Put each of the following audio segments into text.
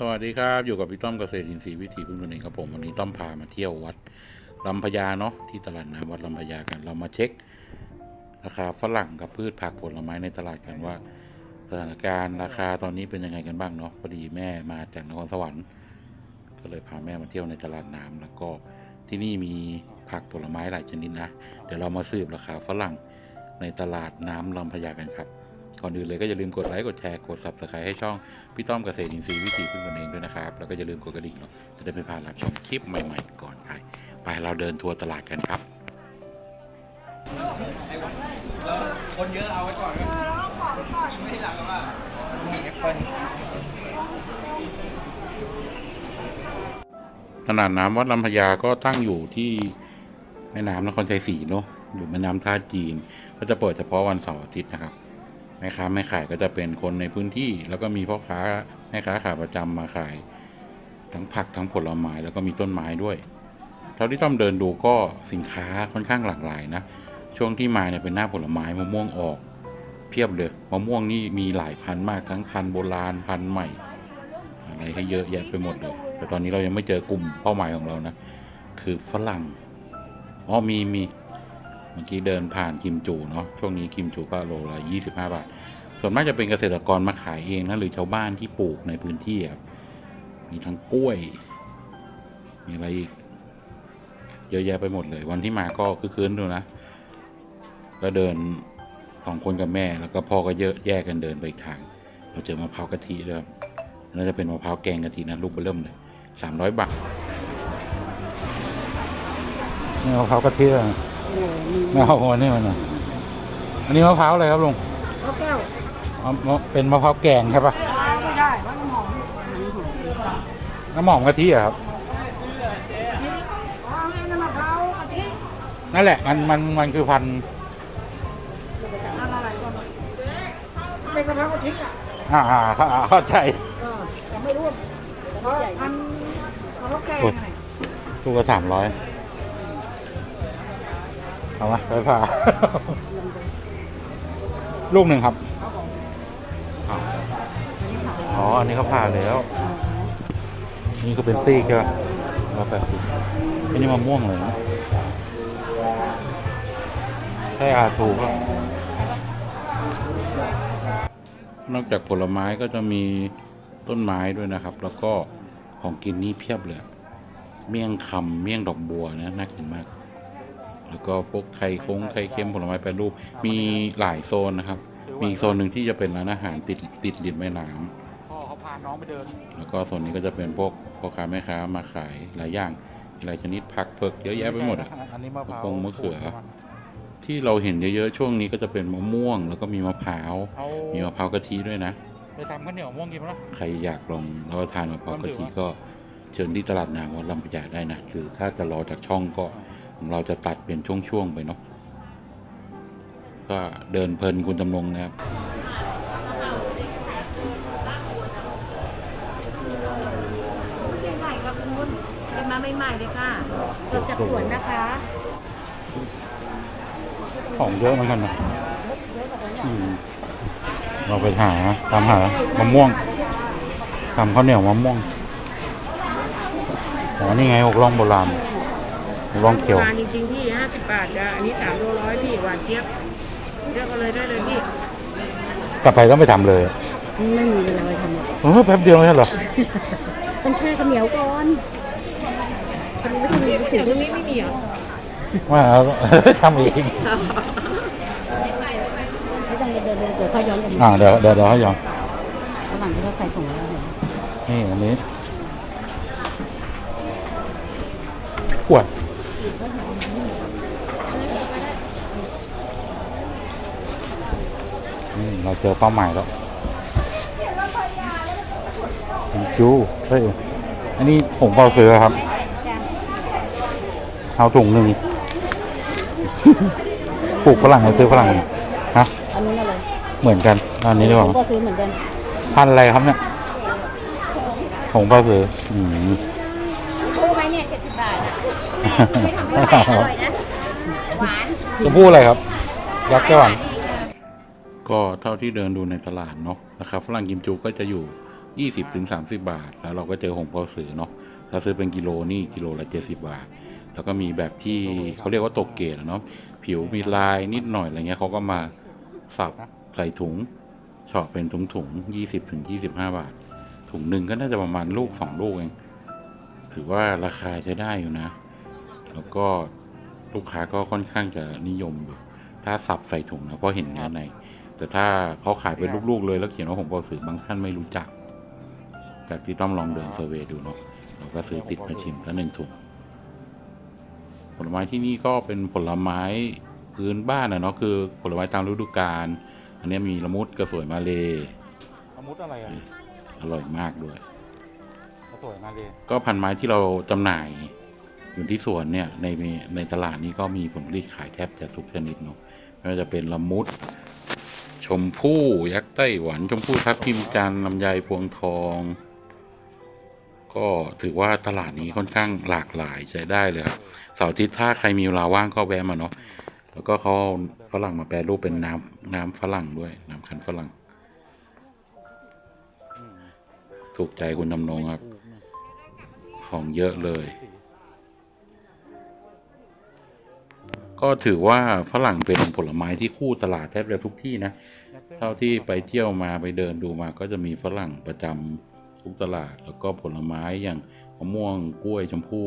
สวัสดีครับ อยู่กับพี่ต้อมเกษตรอินทรีย์วิถีพึ่งตนเองครับผมวันนี้ต้อมพามาเที่ยววัดลำพญาเนาะที่ตลาดน้ำวัดลำพญากันเรามาเช็ค ราคาฝรั่งกับพืชผักผลไม้ในตลาดกันว่าสถานการณ์ราคาตอนนี้เป็นยังไงกันบ้างเนาะพอดีแม่มาจากนครสวรรค์ก็เลยพาแม่มาเที่ยวในตลาดน้ำแล้วก็ที่นี่มีผักผลไม้หลายชนิดนะ เดี๋ยวเรามาสืบราคาฝรั่งในตลาดน้ำลำพญากันครับ ก่อนอื่นเลยก็อย่าลืมกดไลค์ กดแชร์ กด subscribe ให้ช่องพี่ต้อมเกษตรอินทรีย์วิถีพึ่งตนเองด้วยนะครับ แล้วก็อย่าลืมกดกระดิ่งเนาะจะได้ไม่พลาดรับชมคลิปใหม่ๆ ก่อนใครไปเราเดินทัวร์ตลาดกันครับคนเยอะเอาไว้ก่อนก็กินไม่ได้หลังแล้วว่าแอปเปิ้ลตลาดน้ำวัดลำพญาก็ตั้งอยู่ที่แม่น้ำนครชัยศรีเนาะอยู่แม่น้ำท่าจีน ก็จะเปิดเฉพาะวันเสาร์อาทิตย์นะครับ แม่ค้าแม่ขายก็จะเป็นคนในพื้นที่ แล้วก็มีพ่อค้าแม่ค้าขายประจำมาขาย ทั้งผักทั้งผลไม้แล้วก็มีต้นไม้ด้วย เท่าที่ต้อมเดินดูก็สินค้าค่อนข้างหลากหลายนะ ช่วงที่มาเนี่ยเป็นหน้าผลไม้มะม่วงออก เพียบเลยมะม่วงนี่มีหลายพันมากทั้งพันโบราณพันใหม่ อะไรให้เยอะแยะไปหมดเลย แต่ตอนนี้เรายังไม่เจอกลุ่มเป้าหมายของเรานะ คือฝรั่งอ๋อมีมี มื่อกี้เดินผ่านคิมจูเนาะช่วงนี้คิมจูก็โลละยี่สิบห้าบาท ส่วนมากจะเป็นเกษตรกรมาขายเองนะหรือชาวบ้านที่ปลูกในพื้นที่ครับมีทั้งกล้วย มีอะไรอีกเยอะแยะไปหมดเลย วันที่มาก็คือคืนดูนะ ก็เดินสองคนกับแม่แล้วก็พ่อก็เยอะแยกกันเดินไปทาง เราเจอมะพร้าวกะทิด้วยน่าจะเป็นมะพร้าวแกงกะทินะลูกเบิ่มเลยสามร้อยบาทนี่มะพร้าวกะทิอะ ไม่เอาหัวนี่มันอะอันนี้มะพร้าวอะไรครับลุงข้าวแก้วเอามะเป็นมะพร้าวแกงใช่ปะไม่ใช่มะหอมน้ำหอมกะทิอะครับอ๋อนี่น้ำมะพร้าวกะทินั่นแหละมันมันมันคือพันธุ์อันอะไรก็ไม่เป็นมะพร้าวกะทิอะอ่าอ่าเข้าเข้าใจเออแต่ไม่รู้ว่าเพราะอันมะพร้าวแกงไงลูกละสามร้อย เอามาไปผ่าลูกหนึ่งครับอ้าวอ๋อ อันนี้เขาผ่าแล้ว นี่ก็เป็นซีกใช่ปะร้อยแปดสิบอันนี้มะม่วงเลยนะใช่อาถูกครับนอกจากผลไม้ก็จะมีต้นไม้ด้วยนะครับ แล้วก็ของกินนี่เพียบเลย เมี่ยงคำเมี่ยงดอกบัวนะน่ากินมาก แล้วก็พวกไข่คงไข่เค็มผลไม้แปรรูป มีหลายโซนนะครับ มีอีกโซนหนึ่งที่จะเป็นร้านอาหารติดติดริมแม่น้ำพ่อเขาพาน้องไปเดินแล้วก็โซนนี้ก็จะเป็นพวกพ่อค้าแม่ค้ามาขายหลายอย่างหลายชนิดผักเผือกเยอะแยะไปหมดอะ อันนี้มะพร้าวมะคงมะเขือ ที่เราเห็นเยอะๆช่วงนี้ก็จะเป็นมะม่วง แล้วก็มีมะพร้าวเอามีมะพร้าวกะทิด้วยนะ ไปทำข้าวเหนียวมะม่วงกินไหมล่ะใครอยากลองรับประทานมะพร้าวกะทิก็เชิญที่ตลาดน้ำวัดลำพญาได้นะหรือถ้าจะรอจากช่องก็ เราจะตัดเป็นช่วง ๆ ไปเนาะก็เดินเพลินคุณจำนงนะครับใหญ่ๆครับคุณเป็นมาใหม่ๆเลยค่ะสดจากสวนนะคะ ของเยอะเหมือนกันนะอืมเราไปหาตามหามะม่วงทำข้าวเหนียวมะม่วงอ๋อนี่ไงหกล่องโบราณหก ล่องเขียวหวานจริงๆพี่50บาทจ้ะอันนี้3โลร้อยพี่หวานเจี๊ยบเลือกเอาเลยได้เลยพี่กลับไปต้องไปทำเลยไม่มีเวลาไปทำเออแป๊บเดียวไม่ใช่เหรอต้องแช่ข้าวเหนียวก่อนทำไม่ถึงถึงตรงนี้ไม่มีเหรอว่าเอา ทำเองไม่ต้องเดินเดินเดี๋ยวเขาย้อนกันอ่าเดี๋ยวเดี๋ยวเดี๋ยวให้ยอมระหว่างที่เขาใส่ถุงแล้วเห็นนี่อันนี้ขวดนี่ เราเจอเป้าหมายแล้วเป็นจูเฮ้ยอันนี้ผงเปาเสือครับ เอาถุงหนึ่งปลูกฝรั่งหรือซื้อฝรั่งฮะอันนี้อะไรเหมือนกันอันนี้ดีกว่าก็ซื้อเหมือนกันพันธุ์อะไรครับเนี่ยผงเปาเสืออืมคู่ไหมเนี่ย70บาทอะไม่ทำให้ อร่อยนะ หวานจะพูดอะไรครับยักษ์แก้วหวานก็เท่าที่เดินดูในตลาดเนาะราคาฝรั่งกิมจูก็จะอยู่ยี่สิบถึงสามสิบาท แล้วเราก็เจอหงเปาสือเนาะถ้าซื้อเป็นกิโลนี่กิโลละเจ็ดสิบาท แล้วก็มีแบบที่เขาเรียกว่าตกเกรดอะเนาะผิวมีลายนิดหน่อยอะไรเงี้ยเขาก็มาสับใส่ถุงเฉาะเป็นถุงถุงยี่สิบถึงยี่สิบห้าบาท ถุงหนึ่งก็น่าจะประมาณลูกสองลูกเอง ถือว่าราคาใช้ได้อยู่นะ แล้วก็ลูกค้าก็ค่อนข้างจะนิยมอยู่ถ้าสับใส่ถุงนะเพราะเห็นเนื้อใน แต่ถ้าเขาขายเป็นลูกๆเลยแล้วเขียนว่าหงเปาสือบางท่านไม่รู้จักจากที่ต้องลองเดินเซอร์เวย์ดูเนาะเราก็ซื้อติดมาชิมสักหนึ่งถุงผลไม้ที่นี่ก็เป็นผลไม้พื้นบ้านนะเนาะคือ ผลไม้ตามฤดูกาลอันนี้มีละมุดกระสวยมาเลสมุดอะไรอะอร่อยมากด้วยสวยมาเลยก็พันไม้ที่เราจำหน่าย อยู่ที่สวนเนี่ยในในตลาดนี้ก็มีผลผลิตขายแทบจะทุกชนิดเนาะไม่ว่าจะเป็นละมุด ชมพู่ยักษ์ไต้หวัน ชมพู่ทับทิมจันลำไยพวงทอง ก็ถือว่าตลาดนี้ค่อนข้างหลากหลายใช้ได้เลยครับเสาร์อาทิตย์ถ้าใครมีเวลาว่างก็แวะมาเนาะแล้วก็เขาฝรั่งมาแปรรูปเป็นน้ำน้ำฝรั่งด้วยน้ำคั้นฝรั่ง ถูกใจคุณทำนงครับ ของเยอะเลย ก็ถือว่าฝรั่งเป็นผลไม้ที่คู่ตลาดแทบจะทุกที่นะ เท่าที่ไปเที่ยวมาไปเดินดูมาก็จะมีฝรั่งประจำทุกตลาด แล้วก็ผลไม้อย่างมะม่วงกล้วยชมพู่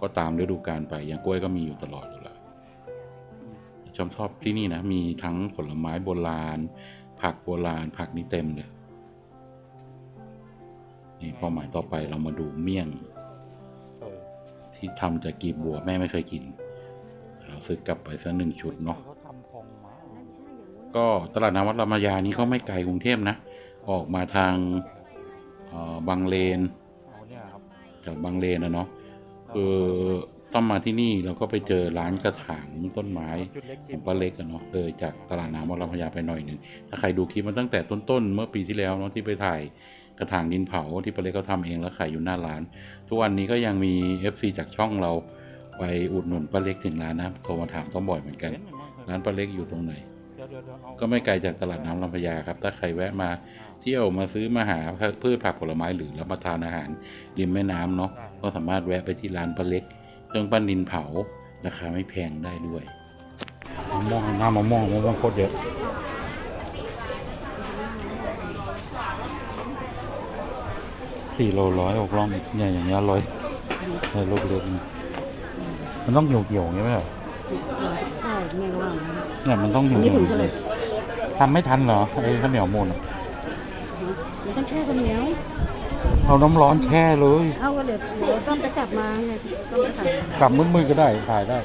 ก็ตามฤดูกาลไปอย่างกล้วยก็มีอยู่ตลอดอยู่แล้วชมชอบที่นี่นะมีทั้งผลไม้โบราณ ผักโบราณ ผักนี่เต็มเลยนี่เป้าหมายต่อไปเรามาดูเมี่ยง ที่ทำจากกีบบัวแม่ไม่เคยกินเรา ซื้อกลับไปสักหนึ่งชุดเนาะก็ตลาดน้ำวัดรามายานี้ก็ไม่ไกลกรุงเทพนะ ออกมาทางบางเลนจากบางเลนนะเนาะคือต้องมาที่นี่เราก็ไปเจอร้านกระถางต้นไม้ของป้าเล็กอะเนาะเลยจากตลาดน้ำวัดรามายาไปหน่อยหนึ่งถ้าใครดูคลิปมาตั้งแต่ต้นๆเมื่อปีที่แล้วเนาะที่ไปถ่ายกระถางดินเผาที่ป้าเล็กเขาทำเองแล้วขายอยู่หน้าร้าน ทุกวันนี้ก็ยังมี FC จากช่องเรา ไปอุดหนุนป้าเล็กถึงร้านนะโทรมาถามต้องบ่อยเหมือนกันเห็นไหมมั้งร้านป้าเล็กอยู่ตรงไหนเดี๋ยวเดี๋ยวเดี๋ยวเอาก็ไม่ไกลจากตลาดน้ำลำพญาครับ ถ้าใครแวะมาเที่ยวมาซื้อมาหาพืชผักผลไม้หรือรับประทานอาหารริมแม่น้ำเนาะก็สามารถแวะไปที่ร้านป้าเล็กเครื่องปั้นดินเผาราคาไม่แพงได้ด้วยมะม่วงหน้ามะม่วงมะม่วงโคตรเยอะสี่โลร้อยอกล่องเนี่ยอย่างเงี้ยร้อยเนี่ยลูกเล็กนี่ มันต้องเหี่ยวเหี่ยวๆอย่างเงี้ยไหมเหรอใช่แม่ว่าเนี่ยมันต้องเหี่ยวอันนี้เหี่ยวถุงเท่าไหร่ทำไม่ทันเหรอไอ้ข้าวเหนียวมูนอะมันต้องแช่กันเหนียวเอาน้ำร้อนแช่เลย เอาก็เดี๋ยวเดี๋ยวต้องไปจับมาไงต้องไปสั่งกลับมืดๆก็ได้ถ่ายได้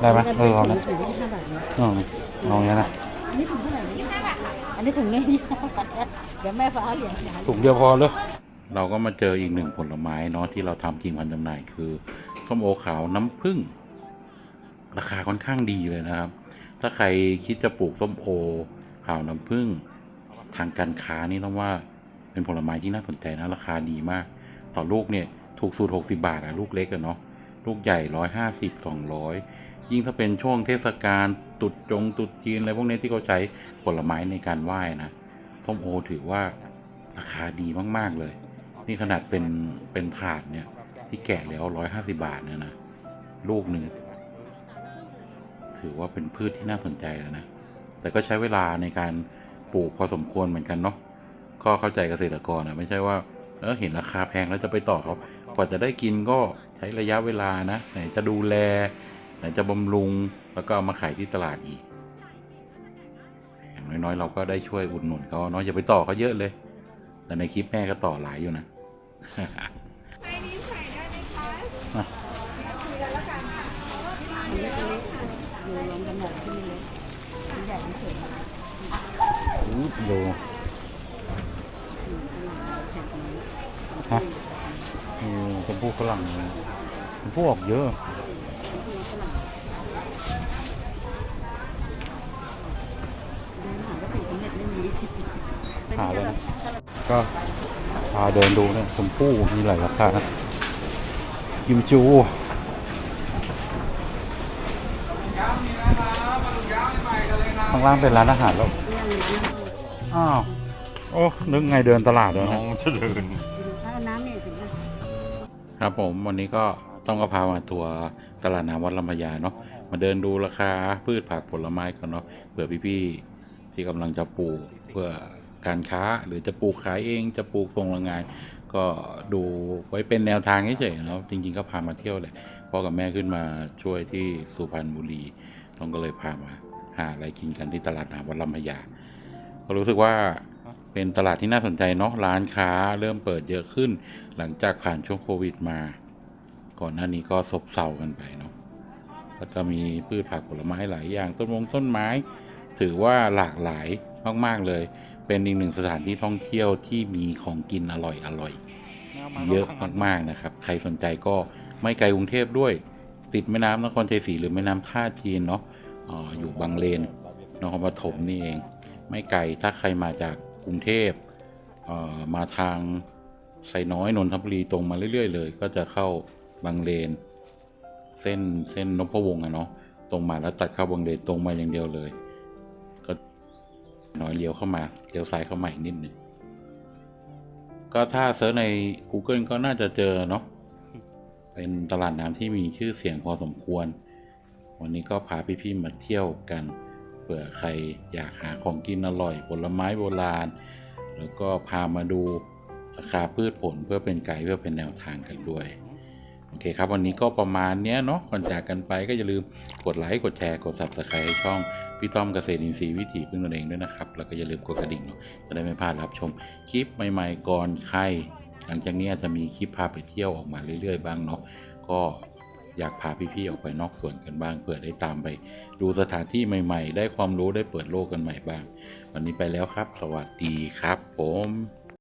ได้ไหมเออเอานะถุงที่ห้าบาทนะอืมเอาอย่างนี้ยนะอันนี้ถุงเท่าไหร่นะอันนี้ถุงนี้ยี่สิบบาทนะเดี๋ยวแม่ฟ้าเอาเหรียญหาถุงเดียวพอเลย เราก็มาเจออีกหนึ่งผลไม้เนาะที่เราทำทีมพันจำหน่ายคือส้มโอขาวน้ำผึ้งราคาค่อนข้างดีเลยนะครับ ถ้าใครคิดจะปลูกส้มโอขาวน้ำผึ้งทางการค้านี่ต้องว่าเป็นผลไม้ที่น่าสนใจนะราคาดีมาก ต่อลูกเนี่ยถูกสูตร60 บาทอะลูกเล็กอะเนาะลูกใหญ่150 200ยิ่งถ้าเป็นช่วงเทศกาลตุดจงตุดจีนอะไรพวกนี้ที่เขาใช้ผลไม้ในการไหว้นะส้มโอถือว่าราคาดีมาก ๆ เลย นี่ขนาดเป็นเป็นถาดเนี่ย ที่แกะแล้ว150บาทเนี่ยนะลูกหนึ่งถือว่าเป็นพืชที่น่าสนใจแล้วนะ แต่ก็ใช้เวลาในการปลูกพอสมควรเหมือนกันเนาะก็เข้าใจเกษตรกรนะไม่ใช่ว่าเออเห็นราคาแพงแล้วจะไปต่อเขากว่าจะได้กินก็ใช้ระยะเวลานะ ไหนจะดูแล ไหนจะบำรุงแล้วก็เอามาขายที่ตลาดอีก อย่างน้อยๆ เราก็ได้ช่วยอุดหนุนเขาเนาะอย่าไปต่อเขาเยอะเลย แต่ในคลิปแม่ก็ต่อหลายอยู่นะ อันนี้ตัวเล็กอยู่รวมกันหมดที่นี่เลยอันใหญ่ที่สุดอู้ดูแผ่นนี้ฮะมีชมพู่ฝรั่งชมพู่ออกเยอะเดินหาก็าเลยนะก็พาเดินดูเนี่ยชมพู่มีหลายราคานะกิมจูข้างล่างเป็นร้านอาหารแล้ว อ้าว โอโอ้นึกไงเดินตลาดเลยน้นะองจะเดินถ้าเอาน้ำเนี่ยถึงจะครับผม วันนี้ก็ต้องกระพามาตัวตลาดน้ำวัดลำพญาเนาะ มาเดินดูราคาพืชผักผลไม้กันเนาะ เผื่อพี่ๆที่กำลังจะปลูกเพื่อ การค้าหรือจะปลูกขายเองจะปลูกส่งโรงงาน ก็ดูไว้เป็นแนวทางเฉยๆเนาะจริงๆก็พามาเที่ยวเลยพ่อกับแม่ขึ้นมาช่วยที่สุพรรณบุรีต้องก็เลยพามาหาอะไรกินกันที่ตลาดน้ำวัดลำพญาก็รู้สึกว่าเป็นตลาดที่น่าสนใจเนาะร้านค้าเริ่มเปิดเยอะขึ้น หลังจากผ่านช่วงโควิดมา ก่อนหน้านี้ก็ซบเซากันไปเนาะก็จะมีพืชผักผลไม้หลายอย่างต้นมงต้นไม้ ถือว่าหลากหลายมากๆเลย เป็นอีกหนึ่งสถานที่ท่องเที่ยวที่มีของกินอร่อยอร่อยเยอะมากๆนะครับ ใครสนใจก็ไม่ไกลกรุงเทพด้วย ติดแม่น้ำนครชัยศรีหรือแม่น้ำท่าจีนเนาะอ่าอยู่บางเลนนครปฐมนี่เอง ไม่ไกลถ้าใครมาจากกรุงเทพเอ่อมาทางไซน้อยนนทบุรีตรงมาเรื่อย ๆ เลย ก็จะเข้าบางเลน เส้นเส้นนพวงศ์อะเนาะตรงมาแล้วตัดเข้าบางเลนตรงมาอย่างเดียวเลยก็ น้อยเลี้ยวเข้ามาเลี้ยวซ้ายเข้ามาอีกนิดหนึ่งก็ถ้าเซิร์ชใน Google ก็น่าจะเจอเนาะเป็นตลาดน้ำที่มีชื่อเสียงพอสมควร วันนี้ก็พาพี่ๆมาเที่ยวกันเผื่อใครอยากหาของกินอร่อยผลไม้โบราณ แล้วก็พามาดูราคาพืชผลเพื่อเป็นไกด์เพื่อเป็นแนวทางกันด้วย โอเคครับ วันนี้ก็ประมาณเนี้ยเนาะก่อนจากกันไปก็อย่าลืมกดไลค์กดแชร์กด subscribe ให้ช่องพี่ต้อมเกษตรอินทรีย์วิถีพึ่งตนเองด้วยนะครับ แล้วก็อย่าลืมกดกระดิ่งเนาะจะได้ไม่พลาดรับชมคลิปใหม่ๆก่อนใคร หลังจากนี้อาจจะมีคลิปพาไปเที่ยวออกมาเรื่อยๆบ้างเนาะก็อยากพาพี่ๆออกไปนอกสวนกันบ้างเผื่อได้ตามไป ดูสถานที่ใหม่ ๆ ได้ความรู้ได้เปิดโลกกันใหม่บ้าง วันนี้ไปแล้วครับ สวัสดีครับ ผม